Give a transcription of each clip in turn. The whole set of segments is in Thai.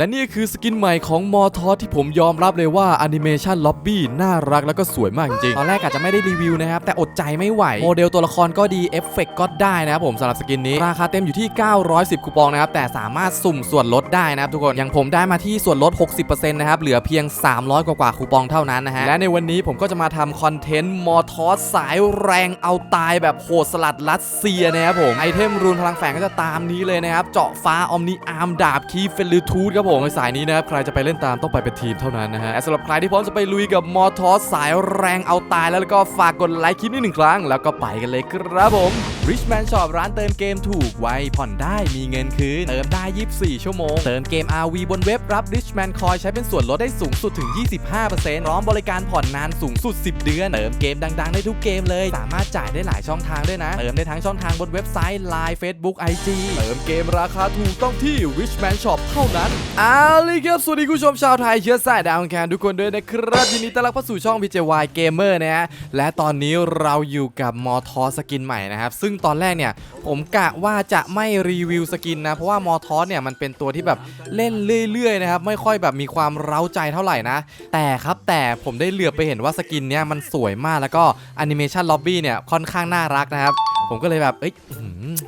และนี่คือสกินใหม่ของมอทอที่ผมยอมรับเลยว่าแอนิเมชันล็อบบี้น่ารักแล้วก็สวยมากจริงๆตอนแรกอาจจะไม่ได้รีวิวนะครับ แต่อดใจไม่ไหว โมเดลตัวละครก็ดีเอฟเฟกต์ก็ได้นะครับผมสำหรับสกินนี้ ราคาเต็มอยู่ที่ 910 คูปองนะครับ แต่สามารถสุ่มส่วนลดได้นะครับทุกคน อย่างผมได้มาที่ส่วนลด 60%นะครับ เหลือเพียง 300 กว่ากว่าคูปองเท่านั้นนะฮะและในวันนี้ผมก็จะมาทำคอนเทนต์มอทอสสายแรงเอาตายแบบโหดสลัดรัสเซียนะครับผมไอเทมรูนพลังแฝงก็จะตามนี้เลยนะครับเจาะฟ้าออมนิอาร์มดาบคีเฟลิทูดครับผมสายนี้นะครับใครจะไปเล่นตามต้องไปเป็นทีมเท่านั้นนะฮะและสำหรับใครที่พร้อมจะไปลุยกับมอทอสสายแรงเอาตายแล้วก็ฝากกดไลค์คลิปนี้หนึ่งครั้ง แล้วก็ไปกันเลยครับผม Richman Shop ร้านเติมเกมถูกไวผ่อนได้มีเงินคืน เติมได้ 24 ชั่วโมง เติมเกม RV บนเว็บรับ Richman Coin ใช้เป็นส่วนลดได้สูงสุดถึง 25%พร้อมบริการผ่อนนานสูงสุด 10 เดือน เติมเกมดังๆ ได้ทุกเกมเลย สามารถจ่ายได้หลายช่องทางด้วยนะ เติมได้ทั้งช่องทางบนเว็บไซต์ Line Facebook IG เติมเกมราคาถูกต้องที่ Richman Shop เท่านั้นเอาเลยครับ สวัสดีคุณผู้ชมชาวไทยเชื้อสายดาวอังคารทุกคนด้วยนะครับยินดีต้อนรับเข้าสู่ช่อง BJY Gamer นะฮะและตอนนี้เราอยู่กับมอทอสกินใหม่นะครับ ซึ่งตอนแรกเนี่ย ผมกะว่าจะไม่รีวิวสกินนะ เพราะว่ามอทอสเนี่ยมันเป็นตัวที่แบบเล่นเรื่อยๆนะครับ ไม่ค่อยแบบมีความเร้าใจเท่าไหร่นะ แต่ครับแต่ผมได้เหลือบไปเห็นว่าสกินเนี่ยมันสวยมากแล้วก็แอนิเมชันล็อบบี้เนี่ยค่อนข้างน่ารักนะครับ ผมก็เลยแบบเอ้ย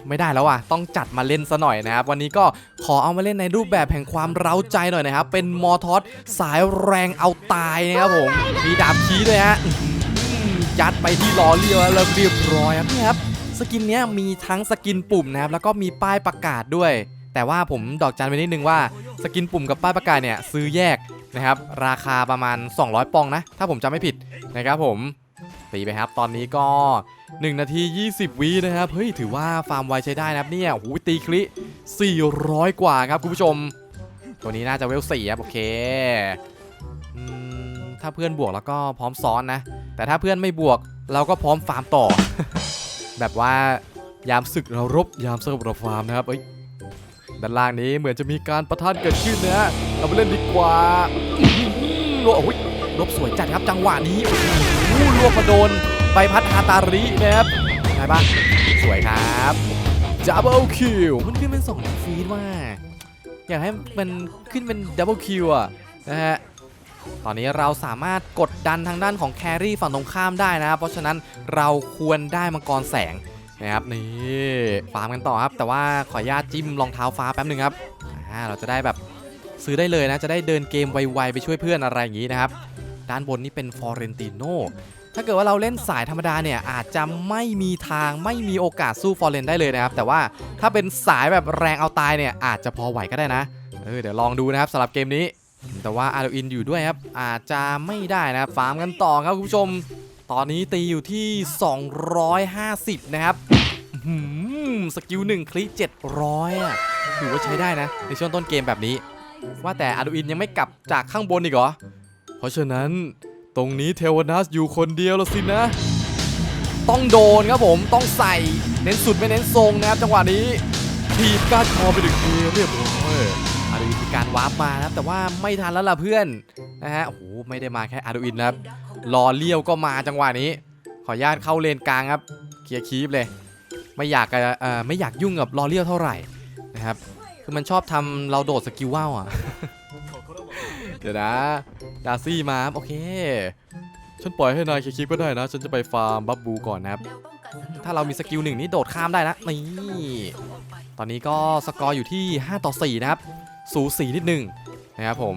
ไม่ได้แล้วว่ะต้องจัดมาเล่นซะหน่อยนะครับ วันนี้ก็ขอเอามาเล่นในรูปแบบแห่งความเร้าใจหน่อยนะครับ เป็นมอทอสสายแรงเอาตายนะครับผมมีดาบคีด้วยฮะยัดไปที่ล้อเลียวแล้วเรียบร้อยครับนี่ครับสกินเนี้ยมีทั้งสกินปุ่มนะครับแล้วก็มีป้ายประกาศด้วย แต่ว่าผมดอกจันไปนิดนึงว่าสกินปุ่มกับป้ายประกาศเนี่ยซื้อแยกนะครับราคาประมาณ 200 ปองนะ ถ้าผมจำไม่ผิดนะครับผมตีไปครับ ตอนนี้ก็ 1 นาที 20 วินะครับ เฮ้ย ถือว่าฟาร์มไวใช้ได้นะครับเนี่ยโอ้โหตีคลิ400 กว่าครับคุณผู้ชม ตัวนี้น่าจะเวล4ครับโอเคอถ้าเพื่อนบวกแล้วก็พร้อมซ้อนนะ แต่ถ้าเพื่อนไม่บวกเราก็พร้อมฟาร์มต่อ แบบว่ายามศึกเรารบยามสงบเราฟาร์มนะครับเอ้ยด้านล่างนี้เหมือนจะมีการประทานเกิดขึ้นนะเราไปเล่นดีกว่าอื้อหือโอ้ยรบสวยจัดครับจังหวะนี้โอ้ลวกมาโดน ใบพัดฮาตารินะครับไงบ้างสวยครับดับเบิลคิวมันขึ้นเป็น2ฟีดว่าอยากให้มันขึ้นเป็นดับเบิลคิวอะนะฮะตอนนี้เราสามารถกดดันทางด้านของแครี่ฝั่งตรงข้ามได้นะครับเพราะฉะนั้นเราควรได้มังกรแสงนะครับนี่ฟาร์มกันต่อครับ แต่ว่าขออนุญาตจิ้มรองเท้าฟ้าแป๊บหนึงครับอ่าเราจะได้แบบซื้อได้เลยนะ จะได้เดินเกมไวๆไปช่วยเพื่อนอะไรอย่างนี้นะครับ ด้านบนนี่เป็นฟอร์เรนติโน ถ้าเกิดว่าเราเล่นสายธรรมดาเนี่ยอาจจะไม่มีทางไม่มีโอกาสสู้ฟอร์เรนได้เลยนะครับ แต่ว่าถ้าเป็นสายแบบแรงเอาตายเนี่ยอาจจะพอไหวก็ได้นะเออเดี๋ยวลองดูนะครับสำหรับเกมนี้ แต่ว่าอาร์อินอยู่ด้วยครับอาจจะไม่ได้นะครับฟาร์มกันต่อครับคุณผู้ชม ตอนนี้ตีอยู่ที่ 250 นะครับหือสกิล1คลิ700อะถือว่าใช้ได้นะ ในช่วงต้นเกมแบบนี้ ว่าแต่อาร์อินยังไม่กลับจากข้างบนอีกเหรอเพราะฉะนั้น ตรงนี้เทวนัสอยู่คนเดียวแล้วสินะ ต้องโดนครับผมต้องใส่เน้นสุดไม่เน้นทรงนะครับจังหวะนี้ทีบก้านคอไปถึงเอเรียบร้อยอาร์ดูอินมีการวาร์ปมานะครับแต่ว่าไม่ทันแล้วล่ะเพื่อนนะฮะโอ้โหไม่ได้มาแค่อาร์ดูอินนะครับรอเลี้ยวก็มาจังหวะนี้ ขออนุญาตเข้าเลนกลางครับเคลียร์คีปเลย ไม่อยากจะเอ่อไม่อยากยุ่งกับรอเลี้ยวเท่าไหร่นะครับคือมันชอบทำเราโดดสกิลว่าวอะ เดี๋ยวนะ ดาซี่มาโอเค ฉันปล่อยให้นายเคลียร์คีปก็ได้นะ ฉันจะไปฟาร์มบับบูก่อนนะครับ ถ้าเรามีสกิลหนึ่งนี่โดดข้ามได้นะนี่ตอนนี้ก็สกอร์อยู่ที่ 5 ต่อ 4 นะครับ สูสีนิดหนึ่งนะครับผม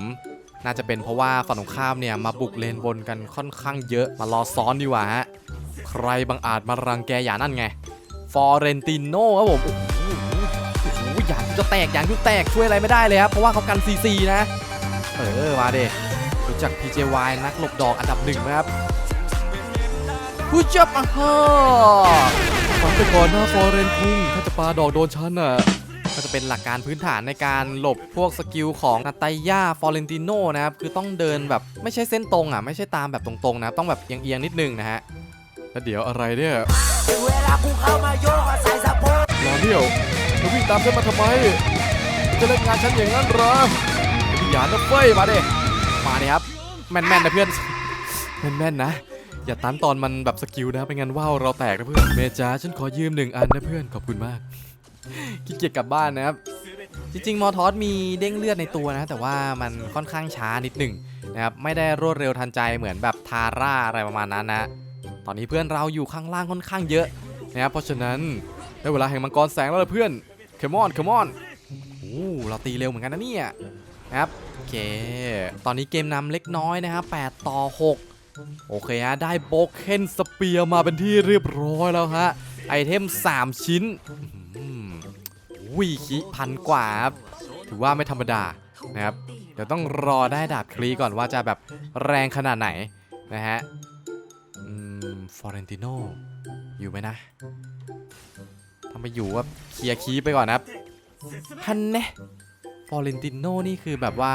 น่าจะเป็นเพราะว่าฝั่งตรงข้ามเนี่ยมาบุกเลนบนกันค่อนข้างเยอะมารอซ้อนดีกว่าฮะใครบังอาจมารังแกอย่านั่นไงฟอร์เรนติโน่ครับผมโอ้โหโอ้โหอย่างจะแตกอย่างจะแตกช่วยอะไรไม่ได้เลยครับเพราะว่าเขากันซีซีนะ เออมาเดรู้จัก PJY นักหลบดอกอันดับหนึ่งไหมครับผู้จับอะฮะฟังไปก่อนนะฟอร์เรนคุงถ้าจะปาดอกโดนฉันอะก็จะเป็นหลักการพื้นฐานในการหลบพวกสกิลของนาตาย่าฟอร์เรนติโนนะครับ คือต้องเดินแบบไม่ใช่เส้นตรงอะ ไม่ใช่ตามแบบตรงๆนะ ต้องแบบเอียงๆนิดนึงนะฮะ แล้วเดี๋ยวอะไรเนี่ยถึงเวลากูเข้ามาโยกอะใส่สะโพกรอเดี่ยวเธอวิ่งตามฉันมาทำไม จะเล่นงานฉันอย่างนั้นเหรอไอ้หยานนะเฟ้ยมาดิมาดิครับแม่นๆนะเพื่อนแม่นๆนะ อย่าตันตอนมันแบบสกิลนะไม่งั้นว่าวเราแตกนะเพื่อนเมจ้าฉันขอยืมหนึ่งอันนะเพื่อนขอบคุณมากขี้เกียจกลับบ้านนะครับจริงๆ มอทอสมีเด้งเลือดในตัวนะ แต่ว่ามันค่อนข้างช้านิดหนึ่งนะครับไม่ได้รวดเร็วทันใจเหมือนแบบทาร่าอะไรประมาณนั้นนะตอนนี้เพื่อนเราอยู่ข้างล่างค่อนข้างเยอะนะครับเพราะฉะนั้นได้เวลาแห่งมังกรแสงแล้วล่ะเพื่อนเคมอนเคมอนโอ้เราตีเร็วเหมือนกันนะเนี่ยนะครับ เค ตอนนี้เกมนำเล็กน้อยนะครับ8ต่อ 6 โอเคฮะ ได้โบกเคนสเปียร์มาเป็นที่เรียบร้อยแล้วฮะ ไอเทม 3 ชิ้นวิคิพันกว่าครับ ถือว่าไม่ธรรมดานะครับ เดี๋ยวต้องรอได้ดาบคลีก่อนว่าจะแบบแรงขนาดไหนนะฮะอืมฟอเรนติโนอยู่ไหมนะถ้าไมอยู่ว่าเคลียร์คีไปก่อนนะครับฮันเน่ ฟอเรนติโนนี่คือแบบว่า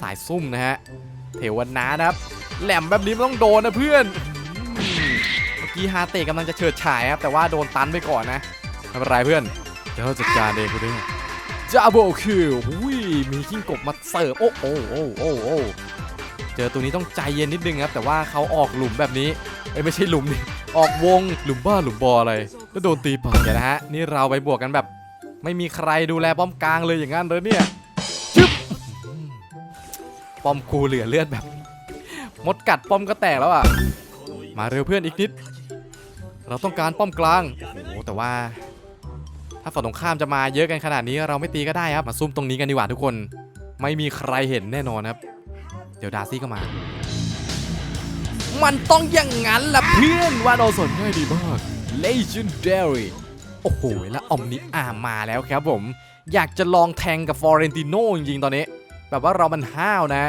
สายซุ่มนะฮะ เทวันนานะครับ แหลมแบบนี้มันต้องโดนนะเพื่อน เมื่อกี้ฮาเตะกำลังจะเฉิดฉายครับ แต่ว่าโดนตันไปก่อนนะไม่เป็นไรเพื่อน เดี๋ยวเราจัดการเองคุณดิจ้าโบคิวอุ้ยมีกิ้งกบมาเสิร์ฟ โอ้โอ้โอ้โอ้โอ้เจอตัวนี้ต้องใจเย็นนิดนึงครับ แต่ว่าเขาออกหลุมแบบนี้เอ้ไม่ใช่หลุมนี่ออกวงหลุมบ้าหลุมบออะไรแล้วโดนตีปากเดี๋ยนะฮะ นี่เราไปบวกกันแบบ ไม่มีใครดูแลป้อมกลางเลยอย่างนั้นเลยเนี่ยชึบอืมป้อมกูเหลือเลือดแบบ มดกัดป้อมก็แตกแล้วอะ มาเร็วเพื่อนอีกนิด เราต้องการป้อมกลาง โอ้โหแต่ว่า ถ้าฝั่งตรงข้ามจะมาเยอะกันขนาดนี้เราไม่ตีก็ได้ครับ มาซุ่มตรงนี้กันดีกว่าทุกคน ไม่มีใครเห็นแน่นอนครับ เดี๋ยวดาร์ซี่ก็มา มันต้องอย่างนั้นล่ะเพื่อนว่าเราสนได้ดีมาก Legendary โอ้โห แล้วออมนิอามาแล้วครับผม อยากจะลองแทงกับฟอเรนติโนจริงๆ ตอนนี้ แบบว่าเรามันห้าวนะ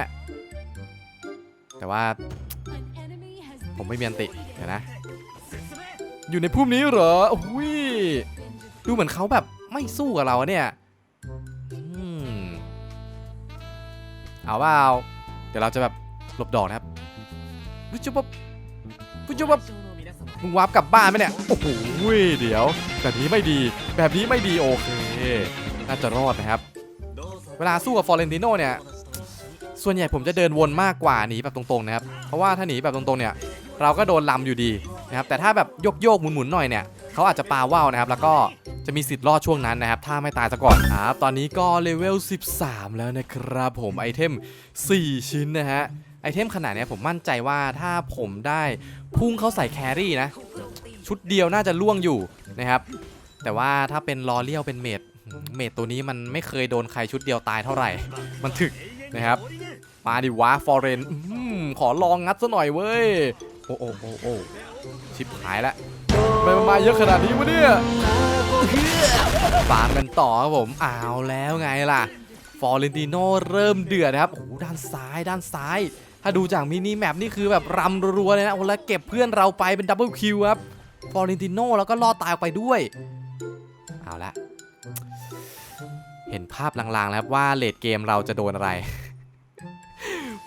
แต่ว่าผมไม่มีอันติเดี๋ยวนะ อยู่ในพุ่มนี้เหรออุ้ยดูเหมือนเขาแบบไม่สู้กับเราเนี่ยอืมเอาเปล่าเดี๋ยวเราจะแบบหลบดอกนะครับปุ๊บจุ๊บปุ๊บปุ๊บจุ๊บปุ๊บ มึงวาร์ปกลับบ้านไหมเนี่ย โอ้โหเดี๋ยว แบบนี้ไม่ดี แบบนี้ไม่ดีโอเค น่าจะรอดนะครับ เวลาสู้กับฟอร์เรนติโนเนี่ย ส่วนใหญ่ผมจะเดินวนมากกว่าหนีแบบตรงๆนะครับ เพราะว่าถ้าหนีแบบตรงๆเนี่ย เราก็โดนลำอยู่ดีนะครับ แต่ถ้าแบบโยกโยกๆหมุนๆหน่อยเนี่ยเขาอาจจะปาว่าวนะครับ แล้วก็จะมีสิทธิ์รอดช่วงนั้นนะครับ ถ้าไม่ตายซะก่อนครับ ตอนนี้ก็เลเวล 13 แล้วนะครับผม ไอเทม 4 ชิ้นนะฮะ ไอเทมขนาดนี้ผมมั่นใจว่าถ้าผมได้พุ่งเข้าใส่แครี่นะ ชุดเดียวน่าจะล่วงอยู่นะครับ แต่ว่าถ้าเป็นลอเลียวเป็นเมดเมดตัวนี้มันไม่เคยโดนใครชุดเดียวตายเท่าไหร่ มันถึกนะครับ มาดิวะฟอร์เรนขอลองงัดซะหน่อยเว้ย โอ้โอ้โอ้โอ้ชิบหายละทำไมมาเยอะขนาดนี้วะเนี่ยฟาร์มกันต่อครับผมเอาแล้วไงล่ะ ฟอร์เรนติโนเริ่มเดือดนะครับโอ้ด้านซ้ายด้านซ้าย ถ้าดูจากมินิแมปนี่คือแบบรำรัวเลยนะโอ้แล้วเก็บเพื่อนเราไปเป็นดับเบิลคิวครับฟอร์เรนติโนแล้วก็รอดตายออกไปด้วย เอาละ เห็นภาพลางๆแล้วครับว่าเลดเกมเราจะโดนอะไร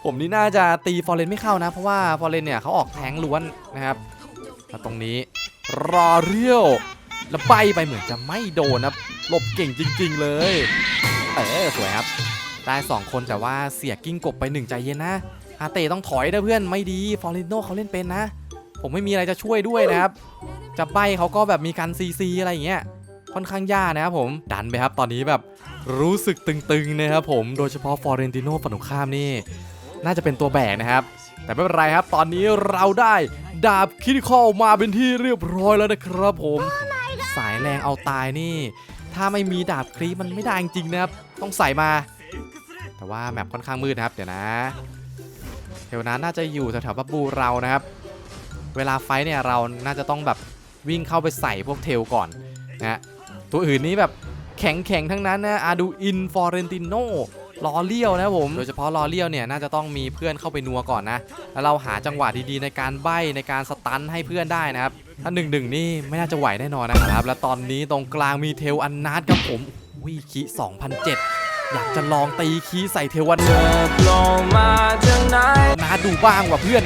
ผมนี่น่าจะตีฟอร์เรนไม่เข้านะ เพราะว่าฟอร์เรนเนี่ยเขาออกแทงล้วนนะครับแล้วตรงนี้รอเรียวแล้วใบไปเหมือนจะไม่โดนนะหลบเก่งจริง ๆ เลย เออสวยครับ ได้ 2 คนแต่ว่าเสียกิ้งกบไปหนึ่งใจเย็นนะ ฮาเตต้องถอยนะเพื่อนไม่ดีฟอร์เรนโนเขาเล่นเป็นนะ ผมไม่มีอะไรจะช่วยด้วยนะครับ จะใบเขาก็แบบมีการซีซีอะไรอย่างเงี้ยค่อนข้างยากนะครับผมดันไปครับ ตอนนี้แบบรู้สึกตึงๆนะครับผมโดยเฉพาะฟอร์เรนติโนฝั่งตรงข้ามนี่ น่าจะเป็นตัวแบกนะครับ แต่ไม่เป็นไรครับ ตอนนี้เราได้ดาบคิริคอลมาเป็นที่เรียบร้อยแล้วนะครับผม สายแรงเอาตายนี่ ถ้าไม่มีดาบคลีมันไม่ได้จริงนะครับ ต้องใส่มา แต่ว่าแมปค่อนข้างมืดนะครับ เดี๋ยวนะ เทวนั้นน่าจะอยู่แถวๆบับบูเรานะครับ เวลาไฟท์เนี่ยเราน่าจะต้องแบบวิ่งเข้าไปใส่พวกเทลก่อนนะฮะตัวอื่นนี้แบบแข็งๆทั้งนั้นนะอาดูอินฟอเรนติโนลอเลี้ยวนะผม โดยเฉพาะลอเลี้ยวเนี่ยน่าจะต้องมีเพื่อนเข้าไปนัวก่อนนะ แล้วเราหาจังหวะดีๆ ในการใบ้ในการสตันให้เพื่อนได้นะครับ ถ้าหนึ่งหนึ่งนี่ไม่น่าจะไหวแน่นอนนะครับ และตอนนี้ตรงกลางมีเทลอันนาดครับผมวิคี2007 อยากจะลองตีคีใส่เทวันนาลงมา ดูบ้างว่ะเพื่อน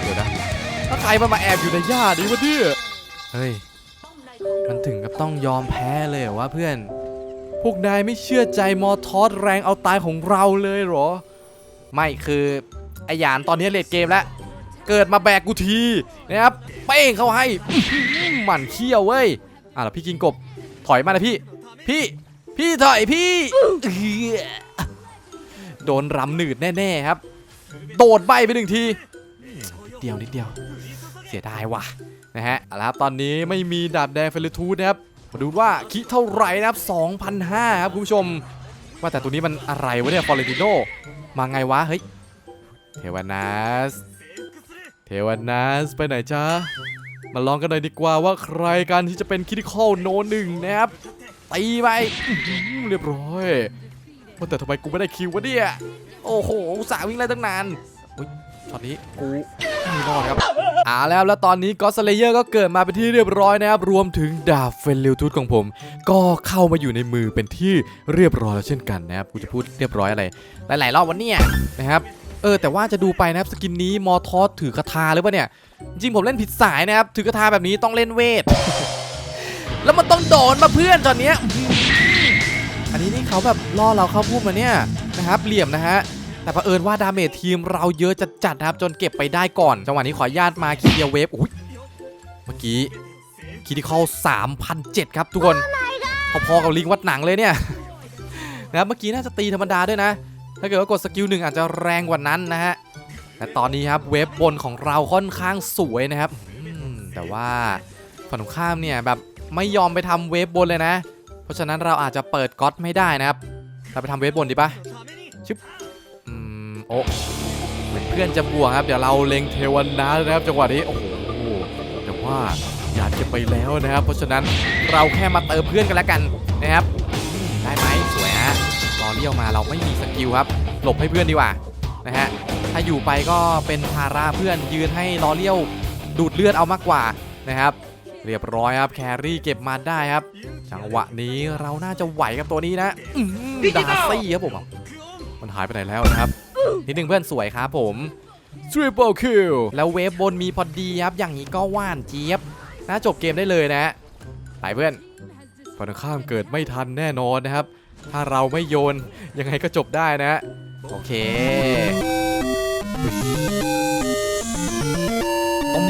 เดี๋ยวนะ ถ้าใครมันมาแอบอยู่ในหญ้าดีวะเนี่ยเฮ้ย มันถึงกับต้องยอมแพ้เลยเหรอวะเพื่อน พวกนายไม่เชื่อใจมอทอสแรงเอาตายของเราเลยเหรอ ไม่คือไอหยานตอนนี้เลดเกมแล้ว เกิดมาแบกกูทีนะครับ เป้งเขาให้อื้อหือหมันเขี้ยวเว้ย อะแล้วพี่กินกบ ถอยมานะพี่ พี่ พี่ถอยพี่เอื้อโดนรำหนืดแน่ ๆ ครับ โดดใบไปหนึ่งทีนิดเดียวนิดเดียว เสียดายว่ะนะฮะเอาละครับตอนนี้ไม่มีดาบแดงเฟลิทูดนะครับมาดูว่าคิเท่าไหร่นะครับ2,005ครับคุณผู้ชม ว่าแต่ตัวนี้มันอะไรวะเนี่ยฟอร์เรนติโนมาไงวะ เฮ้ย เทวานัส เทวานัส ไปไหนจ้ามาลองกันหน่อยดีกว่าว่าใครกันที่จะเป็นคิดิคอลโนหนึ่งนะครับตีไปอื้อหือเรียบร้อย ว่าแต่ทำไมกูไม่ได้คิววะเนี่ยโอ้โหอุตส่าห์วิ่งไล่ตั้งนานอุ๊ยช็อตนี้กูไม่รอดครับอ่าแล้วแล้วตอนนี้ก็สเลเยอร์ก็เกิดมาเป็นที่เรียบร้อยนะครับ รวมถึงดาบเฟนลิวทูตของผม ก็เข้ามาอยู่ในมือเป็นที่เรียบร้อยแล้วเช่นกันนะครับ กูจะพูดเรียบร้อยอะไร หลาย ๆ รอบวันเนี้ยนะครับ เออ แต่ว่าจะดูไปนะครับสกินนี้มอทอสถือกระทาหรือเปล่าเนี่ย จริงผมเล่นผิดสายนะครับ ถือกระทาแบบนี้ต้องเล่นเวท แล้วมันต้องโดนมาเพื่อนตอนเนี้ยอื อันนี้นี่เขาแบบล่อเราเข้าพุ่มมาเนี่ยนะครับเหลี่ยมนะฮะแต่เผอิญว่าดาเมจทีมเราเยอะจัดนะครับจนเก็บไปได้ก่อนจังหวะนี้ขอญาตมาเคลียร์เวฟอุ้ยเมื่อกี้คิดิคอล3,007ครับทุกคนพอๆกับลิงวัดหนังเลยเนี่ยนะเมื่อกี้น่าจะตีธรรมดาด้วยนะ ถ้าเกิดว่ากดสกิลหนึ่งอาจจะแรงกว่านั้นนะฮะแต่ตอนนี้ครับเวฟบนของเราค่อนข้างสวยนะครับแต่ว่าฝั่งตรงข้ามเนี่ยแบบไม่ยอมไปทำเวฟบนเลยนะ เพราะฉะนั้นเราอาจจะเปิดก๊อตไม่ได้นะครับ เราไปทำเวฟบนดีปะชึบอืมโอ้เหมือนเพื่อนจะบวกครับ เดี๋ยวเราเล็งเทวันนานะครับจังหวะนี้โอ้โหแต่ว่าอยากจะไปแล้วนะครับ เพราะฉะนั้นเราแค่มาเติมเพื่อนกันแล้วกันนะครับ ได้ไหมสวยฮะรอเลี้ยวมาเราไม่มีสกิลครับ หลบให้เพื่อนดีกว่านะฮะถ้าอยู่ไปก็เป็นภาระเพื่อนยืนให้ล้อเลี้ยวดูดเลือดเอามากกว่านะครับ เรียบร้อยครับแครี่เก็บมาได้ครับ จังหวะนี้เราน่าจะไหวกับตัวนี้นะอื้อหือดาร์ซี่ครับผมมันหายไปไหนแล้วนะครับ นิดนึงเพื่อนสวยครับผม Triple Kill แล้วเวฟบนมีพอดีครับ อย่างนี้ก็ว่านเจี๊ยบ น่าจบเกมได้เลยนะไปเพื่อนฝั่งตรงข้ามเกิดไม่ทันแน่นอนนะครับ ถ้าเราไม่โยน ยังไงก็จบได้นะ โอเคอื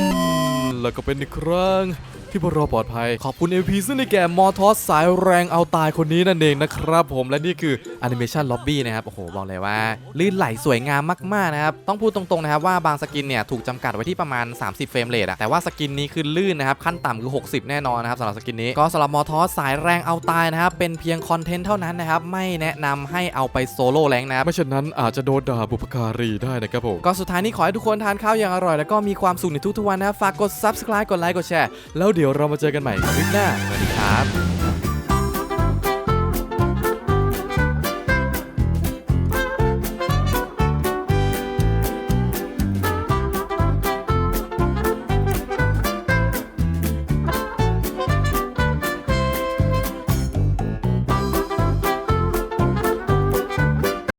มแล้วก็เป็นอีกครั้ง ที่พวกเราปลอดภัย ขอบคุณ MP ซึ่งในแก่มอทอสสายแรงเอาตายคนนี้นั่นเองนะครับผมและนี่คือแอนิเมชันล็อบบี้นะครับ โอ้โห บอกเลยว่า ลื่นไหลสวยงามมาก ๆ นะครับ ต้องพูดตรง ๆ นะครับ ว่าบางสกินเนี่ย ถูกจำกัดไว้ที่ประมาณ 30 เฟรมเรทอะแต่ว่าสกินนี้คือลื่นนะครับ ขั้นต่ำคือ 60 แน่นอนนะครับสำหรับสกินนี้ก็สำหรับมอทอสสายแรงเอาตายนะครับเป็นเพียงคอนเทนต์เท่านั้นนะครับไม่แนะนำให้เอาไปโซโล่แรงนะครับ ไม่เช่นนั้นอาจจะโดนด่าบุพการีได้นะครับผมก็สุดท้ายนี้ขอให้ทุกคนทานข้าวอย่างอร่อย แล้วก็มีความสุขในทุกๆวันนะครับฝากกด subscribe กดไลค์กดแชร์แล้วเดี๋ยวเรามาเจอกันใหม่คลิปหน้าสวัสดีครับ